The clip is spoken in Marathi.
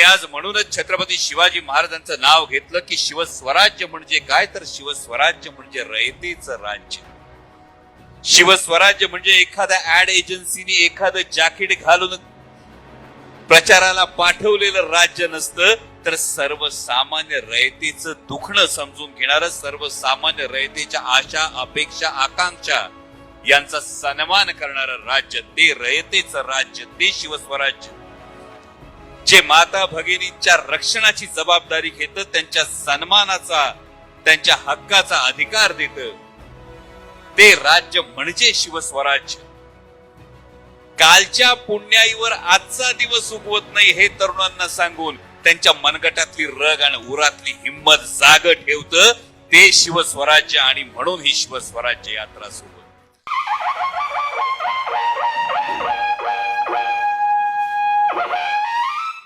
आणि आज म्हणूनच छत्रपती शिवाजी महाराजांचं नाव घेतलं की शिवस्वराज्य म्हणजे काय? तर शिवस्वराज्य म्हणजे रयतेचं राज्य. शिवस्वराज्य म्हणजे एखाद्या ऍड एजन्सीने एखादं जॅकेट घालून प्रचाराला पाठवलेलं राज्य नसतं तर सर्वसामान्य रयतेचं दुखणं समजून घेणार सर्वसामान्य रयतेच्या आशा अपेक्षा आकांक्षा यांचा सन्मान करणारं राज्य ते रयतेचं राज्य ते शिवस्वराज्य. जे माता भगिनींच्या रक्षणाची जबाबदारी घेत त्यांच्या सन्मानाचा त्यांच्या हक्काचा अधिकार देत. ते राज्य म्हणजे शिवस्वराज्य. कालच्या पुण्याईवर आजचा दिवस उगवत नाही हे तरुणांना सांगून त्यांच्या मनगटातली रग आणि उरातली हिंमत जाग ठेवत ते शिवस्वराज्य आणि म्हणून ही शिवस्वराज्य यात्रा सुरू